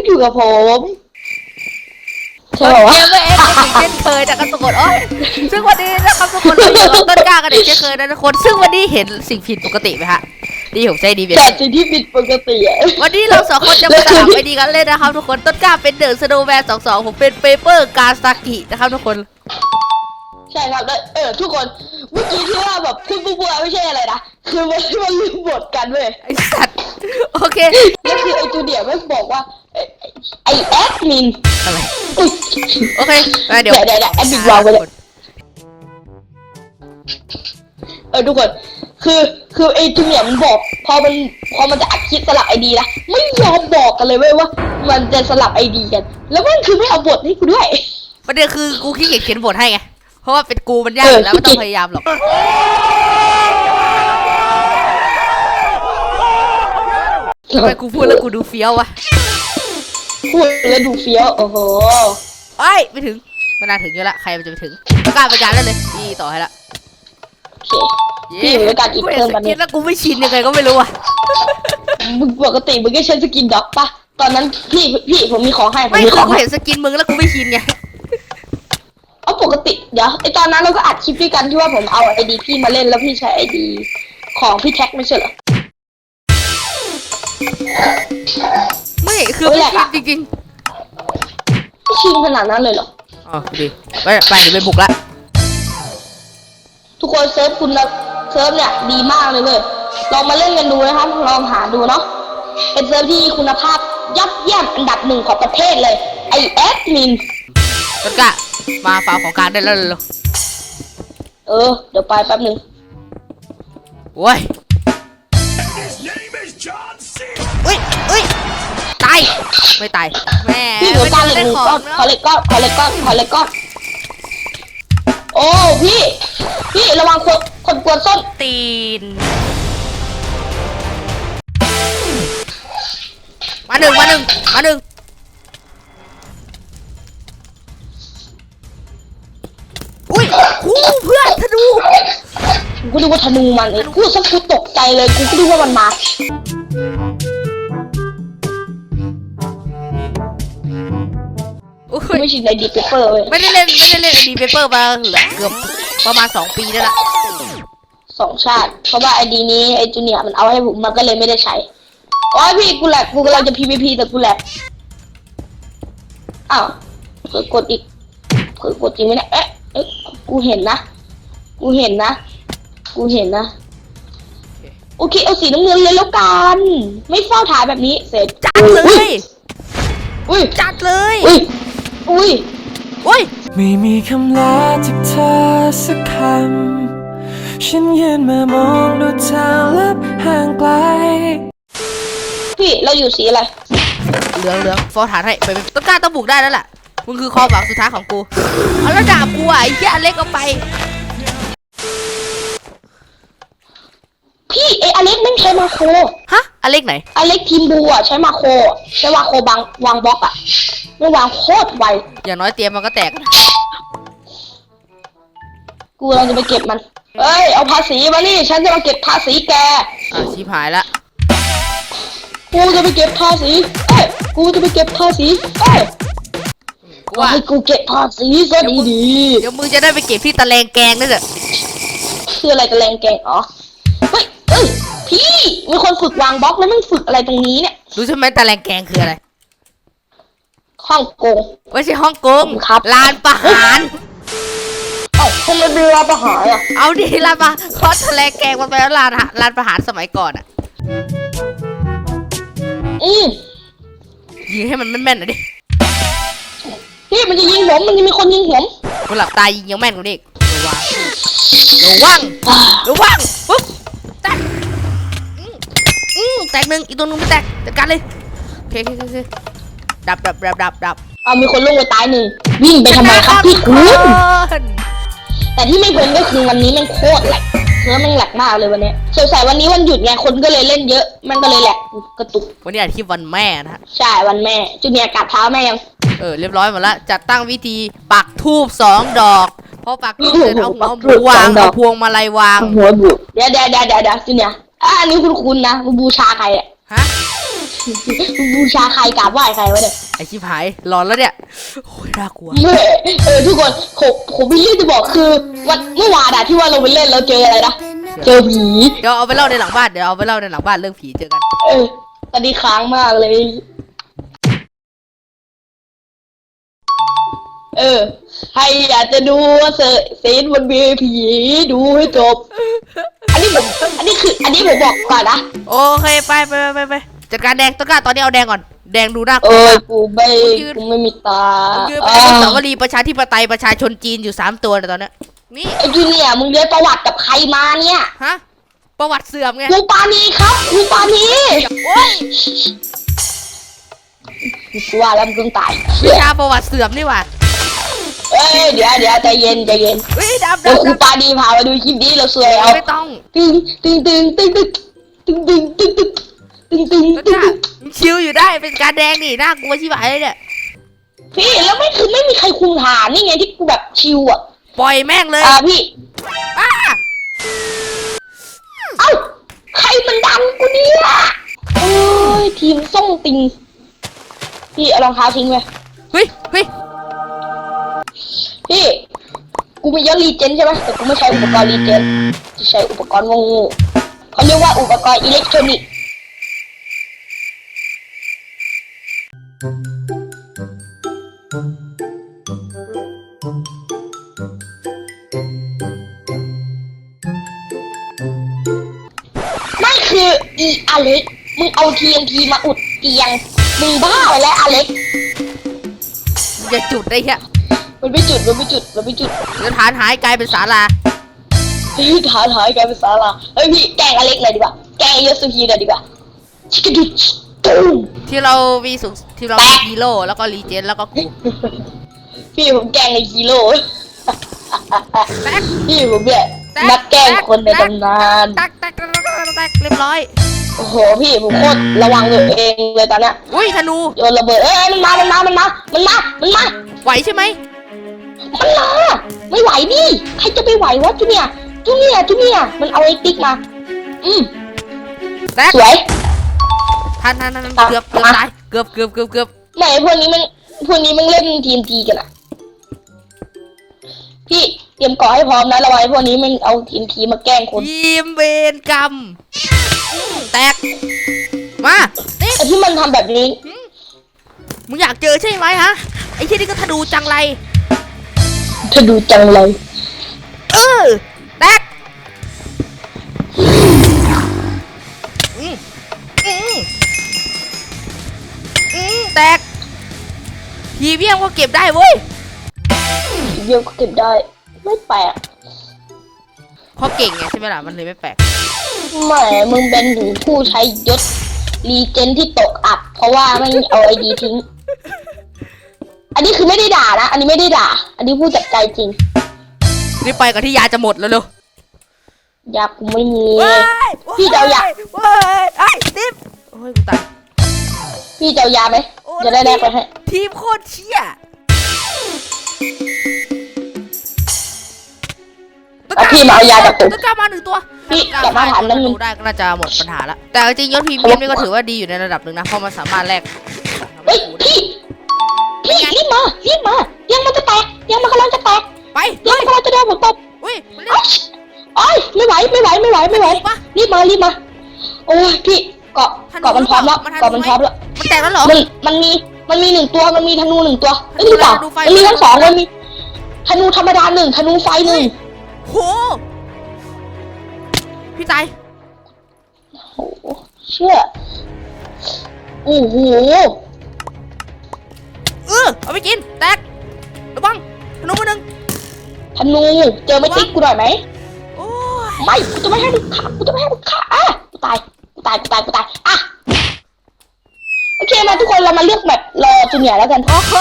งอยู่กับผมใช่เกป่าวะมไม่เอ็นอีกเช่นเคยนะครับทุกคนโอ้ยซึ่งวันนี้นะครับทุกคนเราอยู่กับต้นกล้ากันอีกเช่นเคยนะทุกคนซึ่งวันนี้เห็นสิ่งผิดปกติไหมฮะดีผมใจดีเป็นแต่สิ่งที่ผิดปกติอะ วันนี้เราสองคนจะมาสลับไอดีกันเล่นนะครับทุกคนต้นกล้าเป็นเดอะสโนว์แมนสองสองผมเป็นเปเปอร์กาซากินะครับทุกคนใช่ครับแล้วเออทุกคนเมื่อกี้ที่ว่าแบบคุณบัวไม่ใช่อะไรนะคือมันมันลืมบทกันเว้ยไอสัตว์โอเคแล้วคือไอ้จูเดียร์มันบอกว่า ไอ้ไอ้แอดมินอะไรอุ๊ยโอเคมาเดี๋ยวเดี๋ยวเดี๋ยวแอดมินวางไว้เลยเออทุกคน คือคือไอ้จูเนียร์มันบอก พอมันพอมันจะอัดคลิปสลับไอดีนะไม่ยอมบอกกันเลยเว้ยว่า มันจะสลับไอดีกัน แล้วมันคือไม่เอาบทให้กูด้วยประเด็นคือกูขี้เกียจเขียนบทให้ไงเพราะว่าเป็นกูมันยากอยู่แล้วเออไม่ต้องพยายามหรอกทำไมกูพูดแล้วกูดูเฟี้ยววะ พูดแล้วดูเฟี้ยวโอ้โหเอ้ยไม่ถึงไม่น่าถึงอยู่ละใครมันจะไปถึงกล้าไปการได้เลยนี่ต่อให้ละโอเค พี่อยู่ด้วยกันอีกกูเพิ่เห็นมสกันกิเนี่นยแล้วกูไม่ชินยังไงก็ไม่รู้อะมึงปกติมึงก็ใช้สกินด็อกปะตอนนั้นพี่พี่ผมมีของให้ผมไม่มีคืขอองกูให้เห็นสกินมึงแล้วกูไม่ชินไงเอาปกติเดี๋ยวไอตอนนั้นเราก็อัดคลิปด้วยกันที่ว่าผมเอาไอดีพี่มาเล่นแล้วพี่ใช้ไอดีของพี่แท็กไม่ใช่เหรอไม่ คือเฮ้ไม่ยแหละชินจริงไม่ชินขนาดนั้นเลยเหรอ ๆอ๋อดีไปไปเดี๋ยวไปบุกละทุกคนเซิร์ฟคุณนะเซิร์ฟเนี่ยดีมากเลยเว้ยลองมาเล่นกันดูนะครับ ลองหาดูเนาะเป็นเซิร์ฟที่คุณภาพยอดเยี่ยมอันดับหนึ่งของประเทศเลยไอแอดมิน ต้นกล้ามาฝากของกลารได้แล้วเร็วเออ เดี๋ยวไปแป๊บหนึ่งๆโว้ย His name is John C. อุ้ยอุ้ยตายไม่ตายแม่พี่เหลือไม่การได้เหล็กหนึ่งของก้อนเนอะขอเหล็กก้อนขอเหล็กก้อนขอเหล็กก้อนโอ้พี่ พี่ระวังคนคนกวนส้นตีน มาหนึ่งมาหนึ่งมาหนึ่งอุ้ยคู่เพื่อนธนูกูดูว่าธนูมันเลยกูสักกูตกใจเลยกูก็ดูว่ามันมา ไม่ชินในดีเปเปอร์เว้ยไม่ได้เล่นไม่ได้เล่นดีเปเปอร์มาเหลือเกือบประมาณสองปีได้ละสองชาติ เพราะว่าไอดีนี้ไอจูเนียร์มันเอาให้ผมมันก็เลยไม่ได้ใช้โอ้ยพี่กูแหลกกูกำลังจะ PVP แต่กูแหลกอ้าวเกิดกดอีกเกิดกดจริงไหมเนี่ยเอ๊ะเอ๊ะกูเห็นนะ กูเห็นนะ กูเห็นนะ โอเคเอาสีน้ำเงินเลยแล้วกัน ไม่เฝ้าถ่ายแบบนี้เสร็จจัดเลยอุ้ยจัดเลยอุ้ย อุ้ย อุ้ย ไม่มีคำลาจากเธอสักคำ ฉันยืนมามองดูทางลับห่างไกล พี่เราอยู่สีอะไร เหลืองเหลืองฟอร์ฐานให้ไปไปต้องกล้าต้องบุกได้แล้วล่ะมึงคือความหวังสุดท้ายของกูเอาแล้วดาบกูอะไอ้เหี้ยอันเล็กเอาไป พี่ไออเล็กแม่งใช้มาโครฮะ อันเล็กไหน อเล็กทีมบูอะใช้มาโครอะใช้มาโครบางวางบล็อกอะไม่วางโคตรไวอย่างน้อยเตรียมมันก็แตกนะกูเราจะไปเก็บมันเอ้ยเอาภาษีมานี่ฉันจะมาเก็บภาษีแก อะชิบหายละกูจะไปเก็บภาษีเอ้ยกูจะไปเก็บภาษีเอ้ยกูว่าให้กูเก็บภาษีซะดีดีเดี๋ยวมึงจะได้ไปเก็บที่ตะแลงแกงนั่นแหละๆคืออะไรกันแรงแกงอ๋อเฮ้ยเอ้ย พี่ มีคนฝึกวางบล็อกแล้วมันฝึกอะไรตรงนี้เนี่ยรู้ใช่ไหมตะแลงแกงคืออะไรฮ่องกง ไม่ใช่ฮ่องกงครับ ลานประหาร เอ้าทำไมเป็นรอประหารอะเอาดิลานประคอสตะแลงแกงมันไปแล้วลานลานประหารสมัยก่อนอะอืมยิงให้มันแม่นๆหน่อยดิพี่มันจะยิงผมมันจะมีคนยิงผมกูหลับตายิงยังแม่นกว่านี้อีกระวังระวังระวังปุ๊บแตกอืมอืม แตกหนึ่งอีกตัวหนึงไม่แตกจัดการเลยโอเคโอเคโอเคดับดับดับดับดับเอามีคนลงไปตายหนึ่งวิ่งไปทำไมครับพี่คุณนแต่ที่ไม่เพ้นก็คือวันนี้แมันโคตรแหลกเนื้อแมันแหลกมากเลยวันเนี้ยสงสัยวันนี้วันหยุดไงคนก็เลยเล่นเยอะ มันก็เลยแหลกกระตุกวันนี้อาทิตย์วันแม่นะฮะใช่วันแม่จูเนียร์กัดเท้าแม่ยัง เออเรียบร้อยหมดแล้วจัดตั้งวิธีปักทูบสองดอกพอปักทูบเสร็จเอาหัวหมูวางเอาพวงมาลัยวาง หัวบุเดี๋ยวเดี๋ยวเดี๋ยวเดี๋ยวเดี๋ยวจูเนียร์ อะอันนี้คุณคุณนะบูชาใครอะฮะบูชาใครกราบไหว้ใครวะเนี่ยไอชิบหายหลอนแล้วเนี่ยโอ้ยน่ากลัวเมื่อเออทุกคนผมผมมีเรื่องจะบอกคือวันเมื่อวานอะที่ว่าเราไปเล่นเราเจออะไรนะเจอผีเดี๋ยวเอาไปเล่าในหลังบ้านเดี๋ยวเอาไปเล่าในหลังบ้านเรื่องผีเจอกัน เออตอนนี้ค้างมากเลย เออ ใครอยากจะดูว่าเซเซนบนเวผีดูให้จบ อันนี้ผมอันนี้คืออันนี้ผมบอกก่อนนะ โอเคไปไปไปไปไปจัดการแดงต้นกล้าตอนนี้เอาแดงก่อน แดงดูน่ากเอลัวอมากกูไม่ยืนกูไม่มีตาคืออ่เป็นอนุสาวรีย์ประชาธิปไตยประชาชนจีนอยู่สามตัวเลยตอนเนี้ยนี่ไอ้จูเนียร์มึงเรียนประวัติกับใครมาเนี่ยฮะประวัติเสื่อมไงครูปานีครับครูปานีโอ้ยกูว่าแล้วมึงต้องตายวิชาประวัติเสื่อมนี่หว่า เอ้ยเดี๋ยวเดี๋ยวใจเย็นใจเย็นเฮ้ยดับเดี๋ดัยวบครูดับปานีพามาดูคลิปนี้เราสวยเอาไม่ต้องตึงตึงตึงตึงตึงตึงตึงตึงตึงตึงตึงต้นตึกงล้าชิวอยู่ได้เป็นการแดงนี่น่ากลัวชิบหายเลยเนี่ยพี่แล้วไม่คือไม่มีใครคุมฐานนี่ไงที่กูแบบชิวอะปล่อยแม่งเลยอ่าพี่ อ้าเอ้าใครมันดันกูเนี่ยโอ้ยทีมส่งติงพี่เอารองเท้าทิ้งไปเฮ้ยเฮ้ย พี่ กูมียอดรีเจนใช่ไหมแต่กูไม่ใช้อุปกรณ์รีเจนจะใช้อุปกรณ์งงๆเขาเรียกว่าอุปกรณ์อิเล็กทรอนิกส์ไม่คืออีอเล็กมึงเอา TNT มาอุดเตียง มึงบ้าไปแล้วอเล็ก อย่าจุดได้แค่ มันไม่จุดมันไม่จุดมันไม่จุดเดี๋ยวฐานหายกลายเป็นศาลาเฮ้ยฐานหายกลายเป็นศาลาเฮ้ยพี่แกล้งอเล็กหน่อยดีกว่าแกล้งยศพีหน่อยดีกว่าชิคกี้ดูตูมที่เรามีสูงที่เรามีฮีโร่แล้วก็รีเจนแล้วก็กูพี่ผมแกล้งในฮีโร่แตกพี่ผมเนี่ยแตกนักแกล้งคนในตำนานแตกแตกแตกแตกแตกเรียบร้อยโอ้โหพี่ผมโคตรระวังตัวเองเลยตอนเนี้ยอุ้ยธนูโยนระเบิดเอ้ยมันมามันมามันมามันมามันมาไหวใช่ไหม มันมาไม่ไหวดิใครจะไปไหววะจูเนียร์จูเนียร์จูเนียร์มันเอาไอ้ติ๊กมา อืมแตกสวย ทันทันทันเกือบเกือบตายเกือบเกือบเกือบเกือบไหนพวกนี้มันพวกนี้มันเล่นทีมทีกันอะพี่เตรียมก่อให้พร้อมนะระวังไอ้พวกนี้มันเอาทีมทีมาแกล้งคนทีมเวรกรรม แตก มานี่ไอ้ที่มันทำแบบนี้ มึงอยากเจอใช่ไหมฮะ ไอ้ที่นี่ก็ธนูจังไร เธอดูจังเลยเออแตกอืมอืมอืมแตกทีเบี้ยงก็เก็บได้เว้ย เดียวก็เก็บได้ ไม่แปลกเพราะเก่งไงใช่ไหมล่ะ มันเลยไม่แปลก แหมมึงเป็นถึงผู้ใช้ยศรีเจนที่ตกอับ เพราะว่าไม่เอาไอดีทิ้ง อันนี้คือไม่ได้ด่านะ อันนี้ไม่ได้ด่า อันนี้พูดจากใจจริง รีบไปกับที่ยาจะหมดแล้วเร็วอยากกูไม่มีๆว้ายพี่จะเอายา ว้ายไอ้ยติ๊บโอ้ยกูตายพี่จะเอายาไหมโอ้จะได้แลกไปให้ ทีมโคตรเชี่ยเอาพี่มาเอายาจากผมต้นกล้ามาหนึ่งตัวพี่ต้นกล้ากลับมาหาฆ่น้ำหนึ่งได้ก็น่าจะหมดปัญหาละแต่จริงๆยศพรีเมียมนี่ก็ถือว่าดีอยู่ในระดับหนึ่งนะเพราะมันสามารถแลก เฮ้ยพี่ พี่รีบมารีบมา ยังมันจะแตกยังมันกำลังจะแตกไปยังมันกำลังจะโดนผมตบอุ้ยมันโอ๊ยโอ๊ยไม่ไหวไม่ไหวไม่ไหวไม่ไหวปะรีบมารีบมาโอ้ยพี่เกาะเกาะมันพร้อมแล้วเกาะมันพร้อมแล้วมันแตกแล้วเหรอมันมันมีมันมีหนึ่งตัวมันมีธนูหนึ่งตัวเอ้ยธนูหรือเปล่าธนูไฟมันมีทั้งสองมันมีธนูธรรมดาหนึ่งธนูไฟหนึ่งโหพี่ตายโอ้โหเชื่อโอ้โห เออเอาไปกิน แตกระวังธนูมือหนึ่งธนูเจอไม่ติ๊กกูหน่อยไหมโอ้ยไม่กูจะไม่ให้มึงฆ่ากูจะไม่ให้มึงฆ่าอะกูตายกูตายกูตายกูตายอะโอเคมาทุกคนเรามาเลือกแบบรอจูเนียร์แล้วกันโอเค